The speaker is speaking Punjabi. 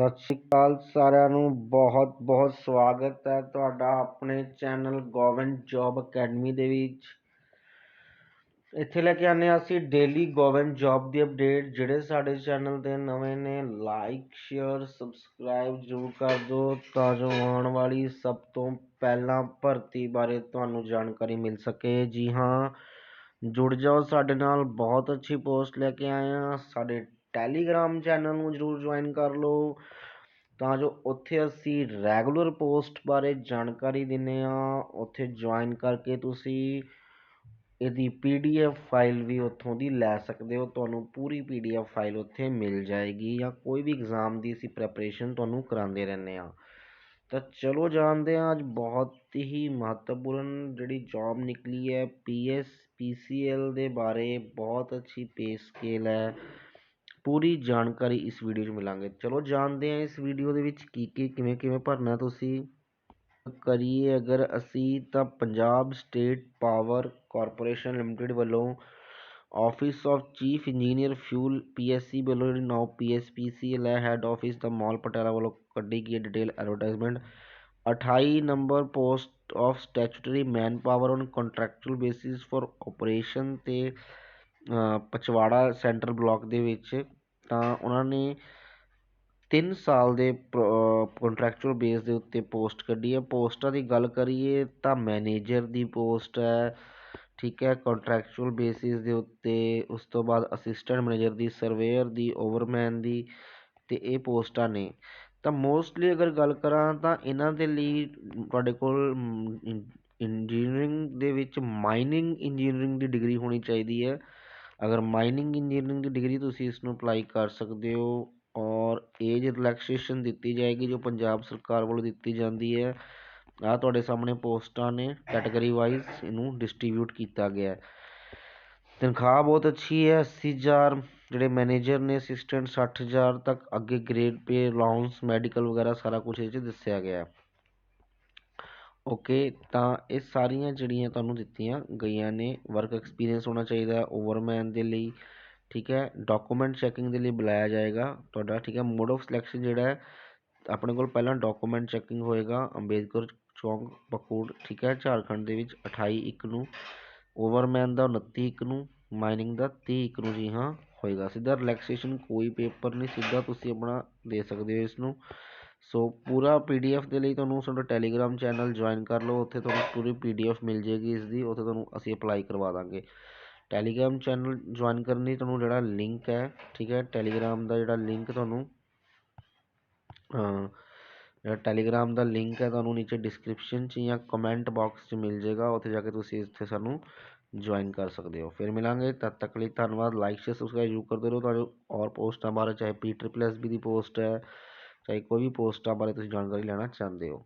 ਸਤਿ ਸ਼੍ਰੀ ਅਕਾਲ ਸਾਰਿਆਂ ਨੂੰ, ਬਹੁਤ ਬਹੁਤ ਸਵਾਗਤ ਹੈ ਤੁਹਾਡਾ ਆਪਣੇ ਚੈਨਲ ਗਵਰਨਮੈਂਟ ਜੌਬ ਅਕੈਡਮੀ ਦੇ ਵਿੱਚ। ਇੱਥੇ ਲੈ ਕੇ ਆਨੇ ਆ ਅਸੀਂ ਡੇਲੀ ਗਵਰਨਮੈਂਟ ਜੌਬ ਦੀ ਅਪਡੇਟ ਜਿਹੜੇ ਸਾਡੇ ਚੈਨਲ ਤੇ ਨਵੇਂ ਨੇ ਲਾਈਕ ਸ਼ੇਅਰ ਸਬਸਕ੍ਰਾਈਬ ਜ਼ਰੂਰ ਕਰ ਦਿਓ, ਤਾਂ ਜੋ ਆਉਣ ਵਾਲੀ ਸਭ ਤੋਂ ਪਹਿਲਾਂ ਭਰਤੀ ਬਾਰੇ ਤੁਹਾਨੂੰ ਜਾਣਕਾਰੀ ਮਿਲ ਸਕੇ। ਜੀ ਹਾਂ, ਜੁੜ ਜਾਓ ਸਾਡੇ ਨਾਲ, ਬਹੁਤ ਅੱਛੀ ਪੋਸਟ ਲੈ ਕੇ ਆਏ ਆ ਸਾਡੇ ਟੈਲੀਗ੍ਰਾਮ ਚੈਨਲ ਨੂੰ ਜਰੂਰ ਜੁਆਇਨ ਕਰ ਲਓ। ਤਾਂ ਜੋ ਉੱਥੇ ਅਸੀਂ ਰੈਗੂਲਰ ਪੋਸਟ ਬਾਰੇ ਜਾਣਕਾਰੀ ਦਿੰਦੇ ਹਾਂ। ਉੱਥੇ ਜੁਆਇਨ ਕਰਕੇ ਤੁਸੀਂ ਇਹਦੀ ਪੀ ਡੀ ਪੀਡੀਐਫ ਫਾਈਲ ਵੀ ਉੱਥੋਂ ਦੀ ਲੈ ਸਕਦੇ ਹੋ। ਤੁਹਾਨੂੰ ਪੂਰੀ ਪੀ ਡੀ ਪੀਡੀਐਫ ਫਾਈਲ ਉੱਥੇ ਮਿਲ ਜਾਏਗੀ ਜਾਂ ਕੋਈ ਵੀ ਇਗਜ਼ਾਮ ਦੀ ਅਸੀਂ ਪ੍ਰੈਪਰੇਸ਼ਨ ਤੁਹਾਨੂੰ ਕਰਾਉਂਦੇ ਰਹਿੰਦੇ ਹਾਂ। ਤਾਂ ਚਲੋ ਜਾਣਦੇ ਹਾਂ, ਅੱਜ ਬਹੁਤ ਹੀ ਮਹੱਤਵਪੂਰਨ ਜਿਹੜੀ ਜੋਬ ਨਿਕਲੀ ਹੈ। ਪੀ ਐੱਸ ਪੀ ਸੀ ਪੀਸੀਐਲ ਦੇ ਬਾਰੇ ਬਹੁਤ ਅੱਛੀ ਪੇ ਸਕੇਲ ਹੈ। ਪੂਰੀ ਜਾਣਕਾਰੀ ਇਸ ਵੀਡੀਓ 'ਚ ਮਿਲਾਂਗੇ। ਚਲੋ ਜਾਣਦੇ ਹਾਂ ਇਸ ਵੀਡੀਓ ਦੇ ਵਿੱਚ ਕੀ ਕੀ, ਕਿਵੇਂ ਕਿਵੇਂ ਭਰਨਾ ਤੁਸੀਂ। ਕਰੀਏ ਅਗਰ ਅਸੀਂ ਤਾਂ Punjab state power corporation limited ਵੱਲੋਂ office of chief engineer fuel PSC ਵੱਲੋਂ ਜਿਹੜੀ ਨਾਓ ਪੀਐਸਪੀਸੀਐਲ ਹੈ ਹੈੱਡ ਆਫਿਸ ਦਾ ਮਾਲ ਪਟਿਆਲਾ ਵੱਲੋਂ ਕੱਢੀ ਗਈ detail advertisement 28 number post of statutory man power on contractual basis for operation ਤੇ ਪਚਵਾੜਾ ਸੈਂਟਰਲ ਬਲੋਕ ਦੇ ਵਿੱਚ ਤਾਂ ਉਹਨਾਂ ਨੇ ਤਿੰਨ ਸਾਲ ਦੇ ਪ੍ਰੋ ਕੰਟਰੈਕਚੁਅਲ ਬੇਸ ਦੇ ਉੱਤੇ ਪੋਸਟ ਕੱਢੀ ਹੈ। ਪੋਸਟਾਂ ਦੀ ਗੱਲ ਕਰੀਏ ਤਾਂ ਮੈਨੇਜਰ ਦੀ ਪੋਸਟ ਹੈ, ਠੀਕ ਹੈ ਕੰਟਰੈਕਚੁਅਲ ਬੇਸਿਸ ਦੇ ਉੱਤੇ, ਉਸ ਤੋਂ ਬਾਅਦ ਅਸਿਸਟੈਂਟ ਮੈਨੇਜਰ ਦੀ ਸਰਵੇਅਰ ਦੀ ਓਵਰਮੈਨ ਦੀ ਅਤੇ ਇਹ ਪੋਸਟਾਂ ਨੇ। ਤਾਂ ਮੋਸਟਲੀ ਅਗਰ ਗੱਲ ਕਰਾਂ ਤਾਂ ਇਹਨਾਂ ਦੇ ਲਈ ਤੁਹਾਡੇ ਕੋਲ ਇੰਜੀਨੀਅਰਿੰਗ ਦੇ ਵਿੱਚ ਮਾਈਨਿੰਗ ਇੰਜੀਨੀਅਰਿੰਗ ਦੀ ਡਿਗਰੀ ਹੋਣੀ ਚਾਹੀਦੀ ਹੈ। ਅਗਰ ਮਾਈਨਿੰਗ ਇੰਜੀਨੀਅਰਿੰਗ ਦੀ ਡਿਗਰੀ ਤੁਸੀਂ ਇਸਨੂੰ ਅਪਲਾਈ ਕਰ ਸਕਦੇ ਹੋ ਔਰ ਏਜ ਰਿਲੈਕਸੇਸ਼ਨ ਦਿੱਤੀ ਜਾਏਗੀ ਜੋ ਪੰਜਾਬ ਸਰਕਾਰ ਵੱਲੋਂ ਦਿੱਤੀ ਜਾਂਦੀ ਹੈ, ਆਹ ਤੁਹਾਡੇ ਸਾਹਮਣੇ ਪੋਸਟਾਂ ਨੇ ਕੈਟਾਗਰੀ ਵਾਈਜ਼ ਇਹਨੂੰ ਡਿਸਟਰੀਬਿਊਟ ਕੀਤਾ ਗਿਆ ਤਨਖਾਹ ਬਹੁਤ ਅੱਛੀ ਹੈ, ਅੱਸੀ ਹਜ਼ਾਰ, ਜਿਹੜੇ ਮੈਨੇਜਰ ਨੇ ਅਸਿਸਟੈਂਟ ਸੱਠ ਹਜ਼ਾਰ ਤੱਕ, ਅੱਗੇ ਗ੍ਰੇਡ ਪੇ ਅਲਾਉਂਸ ਮੈਡੀਕਲ ਵਗੈਰਾ ਸਾਰਾ ਕੁਝ ਇਹ 'ਚ ਦੱਸਿਆ ਗਿਆ ਓਕੇ ਤਾਂ ਇਹ ਸਾਰੀਆਂ ਜਿਹੜੀਆਂ ਤੁਹਾਨੂੰ ਦਿੱਤੀਆਂ ਗਈਆਂ ਨੇ ਵਰਕ ਐਕਸਪੀਰੀਅੰਸ ਹੋਣਾ ਚਾਹੀਦਾ ਓਵਰਮੈਨ ਦੇ ਲਈ, ਠੀਕ ਹੈ ਡਾਕੂਮੈਂਟ ਚੈਕਿੰਗ ਦੇ ਲਈ ਬੁਲਾਇਆ ਜਾਏਗਾ ਤੁਹਾਡਾ, ਠੀਕ ਹੈ ਮੋਡ ਆਫ ਸਿਲੈਕਸ਼ਨ ਜਿਹੜਾ ਹੈ, ਆਪਣੇ ਕੋਲ ਪਹਿਲਾਂ ਡਾਕੂਮੈਂਟ ਚੈਕਿੰਗ ਹੋਏਗਾ, ਅੰਬੇਦਕਰ ਚੌਂਕ, ਪਕੂੜ, ਠੀਕ ਹੈ, ਝਾਰਖੰਡ ਦੇ ਵਿੱਚ 28 ਇੱਕ ਨੂੰ ਓਵਰਮੈਨ ਦਾ 29 ਇੱਕ ਨੂੰ ਮਾਈਨਿੰਗ ਦਾ ਤੀਹ ਇੱਕ ਨੂੰ ਜੀ ਹਾਂ ਹੋਏਗਾ। ਸਿੱਧਾ ਰਿਲੈਕਸੇਸ਼ਨ ਕੋਈ ਪੇਪਰ ਨਹੀਂ, ਸਿੱਧਾ ਤੁਸੀਂ ਆਪਣਾ ਦੇ ਸਕਦੇ ਹੋ ਇਸ ਨੂੰ। ਸੋ ਪੂਰਾ ਪੀਡੀਐਫ ਦੇ ਲਈ ਤੁਹਾਨੂੰ ਸਾਡਾ ਟੈਲੀਗ੍ਰਾਮ ਚੈਨਲ ਜੁਆਇਨ ਕਰ ਲਓ ਉੱਥੇ ਤੁਹਾਨੂੰ ਪੂਰੀ ਪੀਡੀਐਫ ਮਿਲ ਜੇਗੀ ਇਸ ਦੀ ਉੱਥੇ ਤੁਹਾਨੂੰ ਅਸੀਂ ਅਪਲਾਈ ਕਰਵਾ ਦਾਂਗੇ ਟੈਲੀਗ੍ਰਾਮ ਚੈਨਲ ਜੁਆਇਨ ਕਰਨ ਲਈ ਤੁਹਾਨੂੰ ਜਿਹੜਾ ਲਿੰਕ ਹੈ ਠੀਕ ਹੈ ਟੈਲੀਗ੍ਰਾਮ ਦਾ ਜਿਹੜਾ ਲਿੰਕ ਤੁਹਾਨੂੰ ਜਿਹੜਾ ਟੈਲੀਗ੍ਰਾਮ ਦਾ ਲਿੰਕ ਹੈ ਤੁਹਾਨੂੰ ਨੀਚੇ ਡਿਸਕ੍ਰਿਪਸ਼ਨ 'ਚ ਜਾਂ ਕਮੈਂਟ ਬਾਕਸ 'ਚ ਮਿਲ ਜਾਏਗਾ ਉੱਥੇ ਜਾ ਕੇ ਤੁਸੀਂ ਇੱਥੇ ਸਾਨੂੰ ਜੁਆਇਨ ਕਰ ਸਕਦੇ ਹੋ ਫਿਰ ਮਿਲਾਂਗੇ ਤਦ ਤੱਕ ਲਈ ਧੰਨਵਾਦ ਲਾਈਕ ਸ਼ੇਅਰ ਸਬਸਕ੍ਰਾਈਬ ਜ਼ਰੂਰ ਕਰਦੇ ਰਹੋ ਤਾਂ ਜੋ ਔਰ ਪੋਸਟਾਂ ਬਾਰੇ ਚਾਹੇ ਪੀ ਟ੍ਰਿਪਲ ਐਸ ਬੀ ਦੀ ਪੋਸਟ ਹੈ ਚਾਹੇ ਕੋਈ ਵੀ ਪੋਸਟਾਂ ਬਾਰੇ ਤੁਸੀਂ ਜਾਣਕਾਰੀ ਲੈਣਾ ਚਾਹੁੰਦੇ ਹੋ।